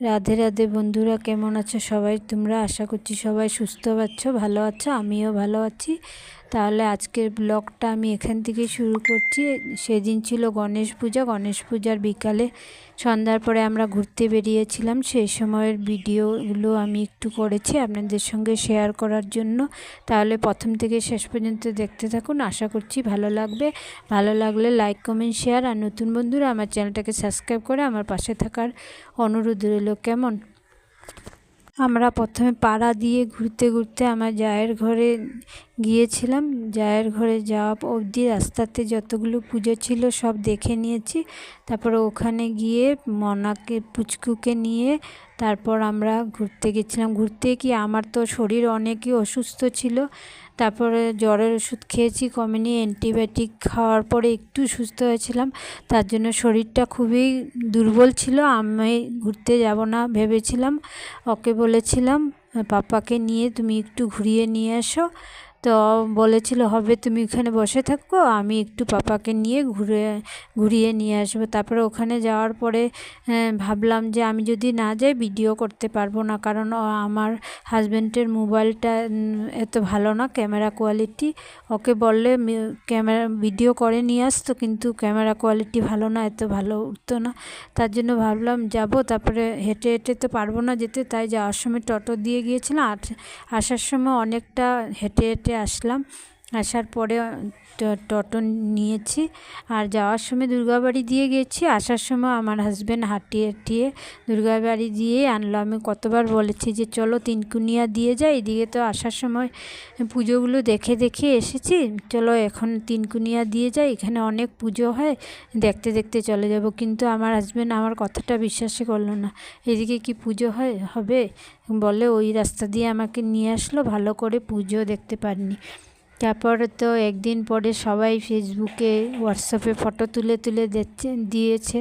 রাধে রাধে বন্ধুরা, কেমন আছো সবাই? তোমরা আশা করছি সবাই সুস্থ আছো, ভালো আছো, আমিও ভালো আছি। তাহলে আজকের ব্লগটা আমি এখান থেকে শুরু করছি। সেদিন ছিল গণেশ পূজা। গণেশ পূজার বিকালে সন্ধ্যার পরে আমরা ঘুরতে বেরিয়েছিলাম, সেই সময়ের ভিডিওগুলো আমি একটু করেছি আপনাদের সঙ্গে শেয়ার করার জন্য। তাহলে প্রথম থেকে শেষ পর্যন্ত দেখতে থাকুন, আশা করছি ভালো লাগবে। ভালো লাগলে লাইক কমেন্ট শেয়ার আর নতুন বন্ধুরা আমার চ্যানেলটাকে সাবস্ক্রাইব করে আমার পাশে থাকার অনুরোধ রইল। কেমন? আমরা প্রথমে পাড়া দিয়ে ঘুরতে ঘুরতে আমার জায়ের ঘরে গিয়েছিলাম। জায়ের ঘরে যাওয়া অবধি রাস্তাতে যতগুলো পুজো ছিল সব দেখে নিয়েছি। তারপর ওখানে গিয়ে মনাকে, পুচকুকে নিয়ে তারপর আমরা ঘুরতে গেছিলাম। ঘুরতে কি আমার তো শরীর অনেকই অসুস্থ ছিল। তারপরে জ্বরের ওষুধ খেয়েছি, কমেনি, অ্যান্টিবায়োটিক খাওয়ার পরে একটু সুস্থ হয়েছিলাম। তার জন্য শরীরটা খুবই দুর্বল ছিল, আমি ঘুরতে যাব না ভেবেছিলাম। ওকে বলেছিলাম, পাপাকে নিয়ে তুমি একটু ঘুরিয়ে নিয়ে এসো। তো বলেছিল, হবে, তুমি ওখানে বসে থাকো, আমি একটু পাপাকে নিয়ে ঘুরে, ঘুরিয়ে নিয়ে আসব। তারপরে ওখানে যাওয়ার পরে ভাবলাম যে আমি যদি না যাই, ভিডিও করতে পারব না, কারণ আমার হাজব্যান্ডের মোবাইলটা এত ভালো না, ক্যামেরা কোয়ালিটি। ওকে বললে ক্যামেরা, ভিডিও করে নিয়ে আসতো কিন্তু ক্যামেরা কোয়ালিটি ভালো না, এত ভালো উঠতো না। তার জন্য ভাবলাম, যাব। তারপরে হেঁটে হেঁটে তো পারব না যেতে, তাই যাওয়ার সময় টোটো দিয়ে গিয়েছিলাম। আসার সময় অনেকটা হেঁটে হেঁটে হেঁটে আসলাম। আসার পরে টোটো নিয়েছি। আর যাওয়ার সময় দুর্গাবাড়ি দিয়ে গেছি। আসার সময় আমার হাজব্যান্ড হাঁটিয়ে হাঁটিয়ে দুর্গাবাড়ি দিয়ে আনলো। আমি কতবার বলেছি যে, চলো তিনকুনিয়া দিয়ে যাই। এদিকে তো আসার সময় পুজোগুলো দেখে দেখে এসেছি। চলো এখন তিনকুনিয়া দিয়ে যাই। এখানে অনেক পুজো হয়। দেখতে দেখতে চলে যাব। কিন্তু আমার হাজব্যান্ড আমার কথাটা বিশ্বাসই করল না। এদিকে কি পুজো হয়? হবে? বলে, ওই রাস্তা দিয়ে আমাকে নিয়ে আসলো। ভালো করে পুজো দেখতে পারিনি। তারপরে তো একদিন পরে সবাই ফেসবুকে হোয়াটসঅ্যাপে ফটো তুলে তুলে দিচ্ছে দিয়েছে,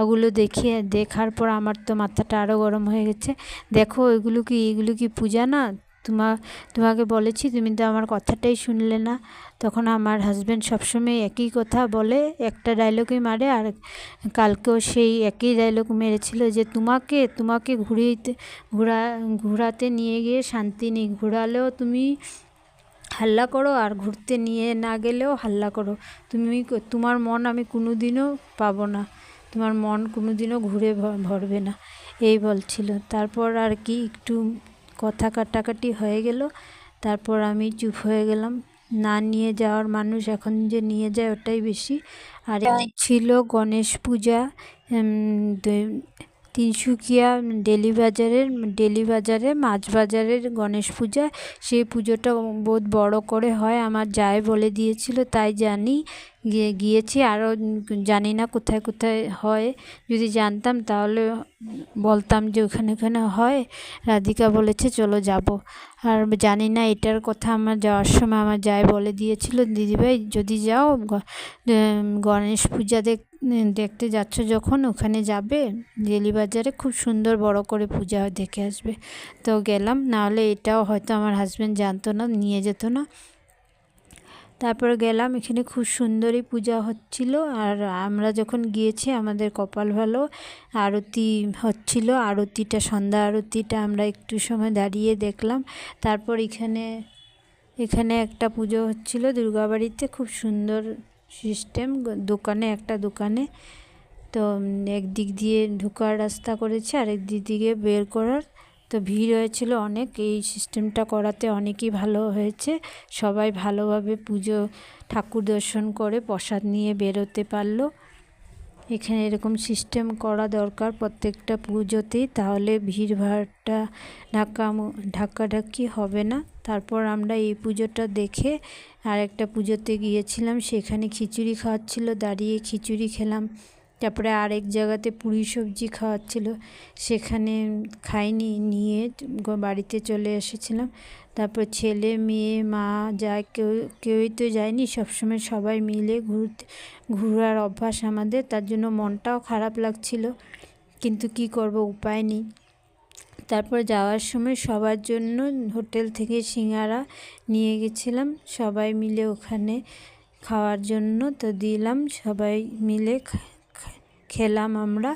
ওগুলো দেখে দেখার পর আমার তো মাথাটা আরও গরম হয়ে গেছে। দেখো এগুলো কি এগুলো কি পূজা না? তোমা, তোমাকে বলেছি তুমি তো আমার কথাটাই শুনলে না। তখন আমার হাজব্যান্ড সবসময় একই কথা বলে, একটা ডায়লগই মারে আর কালকেও সেই একই ডায়লগ মেরেছিল যে তোমাকে তোমাকে ঘুরিয়ে ঘোরা, ঘোরাতে নিয়ে গিয়ে শান্তি নেই, ঘোরালেও তুমি হাল্লা করো আর ঘুরতে নিয়ে না গেলেও হাল্লা করো। তুমি তোমার মন আমি কোনো দিনও পাবো না। তোমার মন কোনো দিনও ঘুরে ভরবে না। এই বলছিল। তারপর আর কি একটু কথা কাটাকাটি হয়ে গেল। তারপর আমি চুপ হয়ে গেলাম। না নিয়ে যাওয়ার মানুষ এখন যে নিয়ে যায় ওটাই বেশি। আর ছিল গণেশ পূজা তিনসুকিয়া ডেলি বাজারের ডেলি বাজারে মাছ বাজারের গণেশ পূজা। সেই পুজোটা বহুত বড় করে হয়, আমার যায় বলে দিয়েছিল, তাই জানি গিয়ে, গিয়েছি। আরও জানি না কোথায় কোথায় হয়। যদি জানতাম তাহলে বলতাম যে ওখানে ওখানে হয়। রাধিকা বলেছে, চলো যাব। আর জানি না এটার কথা আমার যাওয়ার সময় আমার যায় বলে দিয়েছিল, দিদিভাই, যদি যাও গণেশ পূজা দেখ, দেখতে যাচ্ছ যখন, ওখানে যাবে। বাজারে খুব সুন্দর বড় করে পূজা দেখে আসবে। তো গেলাম নাহলে এটাও হয়তো আমার হাজব্যান্ড জানতো না, নিয়ে যেত না। তারপর গেলাম, এখানে খুব সুন্দরই পূজা হচ্ছিল। আর আমরা যখন গিয়েছি, আমাদের কপাল ভালো, আরতি হচ্ছিল। আরতিটা, সন্ধ্যা আরতিটা আমরা একটু সময় দাঁড়িয়ে দেখলাম। তারপর এখানে এখানে একটা পুজো হচ্ছিল দুর্গাবাড়িতে, খুব সুন্দর সিস্টেম দোকানে, একটা দোকানে। তো একদিক দিয়ে ঢোকার রাস্তা করেছে, আরেক দিক দিয়ে বের করার। তো ভিড় হয়েছিল অনেক, এই সিস্টেমটা করাতে অনেকই ভালো হয়েছে। সবাই ভালোভাবে পুজো, ঠাকুর দর্শন করে প্রসাদ নিয়ে বেরোতে পারল। এখানে এরকম সিস্টেম করা দরকার প্রত্যেকটা পুজোতেই, তাহলে ভিড়ভাড়টা ঢাকা ঢাকাঢাকি হবে না। তারপর আমরা এই পুজোটা দেখে আরেকটা পুজোতে গিয়েছিলাম, সেখানে খিচুড়ি খাওয়াচ্ছিল, দাঁড়িয়ে খিচুড়ি খেলাম। তারপরে আরেক জায়গাতে পুরি সবজি খাওয়াচ্ছিল। সেখানে খাইনি, নিয়ে বাড়িতে চলে এসেছিলাম। তারপর ছেলে, মেয়ে, মা যায় কেউ, কেউই তো যায়নি। সবসময় সবাই মিলে ঘুরতে, ঘোরার অভ্যাস আমাদের। তার জন্য মনটাও খারাপ লাগছিল। কিন্তু কি করব, উপায় নেই। তারপর যাওয়ার সময় সবার জন্য হোটেল থেকে সিঙ্গারা নিয়ে গেছিলাম। সবাই মিলে ওখানে খাওয়ার জন্য তো দিলাম। সবাই মিলে খেলাম আমরা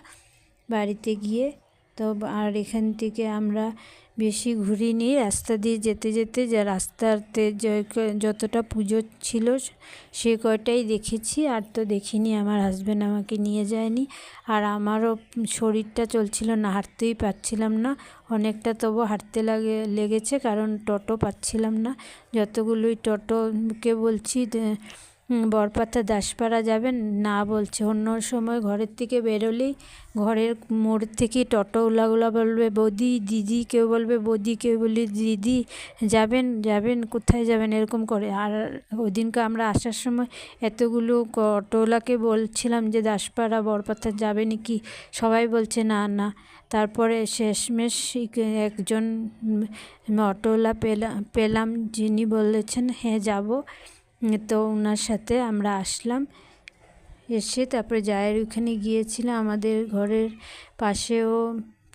বাড়িতে গিয়ে। তো আর এখান থেকে আমরা বেশি ঘুরিনি রাস্তা দিয়ে যেতে যেতে যা রাস্তাতে যতটা পুজো ছিল সে কয়টাই দেখেছি, আর তো দেখিনি। আমার হাজব্যান্ড আমাকে নিয়ে যায়নি। আর আমারও শরীরটা চলছিল না, হাঁটতেই পারছিলাম না। অনেকটা তবু হাঁটতে লাগে, লেগেছে, কারণ টোটো পাচ্ছিলাম না। যতগুলোই টোটোকে বলছি বরপাতা দাসপাড়া যাবেন? না বলছে। অন্য সময় ঘরের থেকে বেরোলেই ঘরের মোড় থেকে টোটোওয়ালাগুলো বলবে, বৌদি, দিদি কেউ বলবে, বৌদি কেউ বলবে, দিদি যাবেন যাবেন, কোথায় যাবেন? এরকম করে। আর ওদিনকে আমরা আসার সময় এতগুলো অটোওয়ালাকে বলছিলাম যে, দাসপাড়া বরপাতা যাবে নাকি? সবাই বলছে, না না। তারপরে শেষমেশ একজন অটোওয়ালা পেলাম পেলাম। যিনি বলেছেন হ্যাঁ যাব। তো ওনার সাথে আমরা আসলাম। এসে তারপরে জায়ের ওখানে গিয়েছিলাম আমাদের ঘরের পাশেও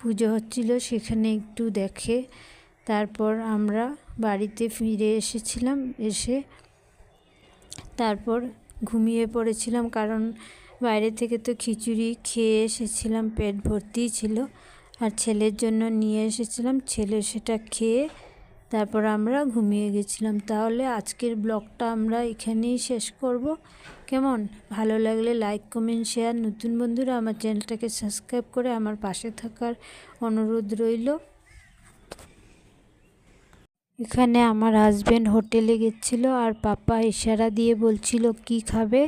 পুজো হচ্ছিল, সেখানে একটু দেখে তারপর আমরা বাড়িতে ফিরে এসেছিলাম, এসে তারপর ঘুমিয়ে পড়েছিলাম, কারণ বাইরে থেকে তো খিচুড়ি খেয়ে এসেছিলাম, পেট ভর্তিই ছিল। আর ছেলের জন্য নিয়ে এসেছিলাম, ছেলে সেটা খেয়ে তারপর আমরা ঘুমিয়ে গেছিলাম। তাহলে আজকের ব্লগটা আমরা এখানেই শেষ করব। কেমন? ভালো লাগলে লাইক, কমেন্ট, শেয়ার। নতুন বন্ধুরা আমার চ্যানেলটাকে সাবস্ক্রাইব করে আমার পাশে থাকার অনুরোধ রইল। এখানে আমার হাজবেন্ড হোটেলে গেছিল আর পাপা ইশারা দিয়ে বলছিল, কি খাবে?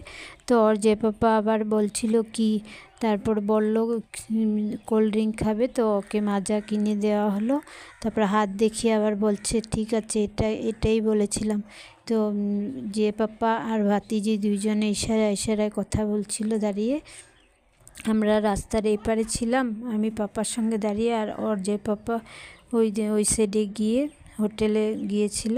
তো ওর যে পাপা আবার বলছিল, কি? তারপর বলল কোল্ড ড্রিঙ্ক খাবে। তো ওকে মাজা কিনে দেওয়া হলো। তারপর হাত দেখিয়ে আবার বলছে, ঠিক আছে, এটা, এটাই বলেছিলাম। তো যে পাপা আর ভাতিজি দুইজনে ইশারা, ইশারায় কথা বলছিল দাঁড়িয়ে, আমরা রাস্তার এপারে ছিলাম, আমি পাপার সঙ্গে দাঁড়িয়ে আর ওর যে পাপা ওই ওই সাইডে গিয়ে হোটেলে গিয়েছিল।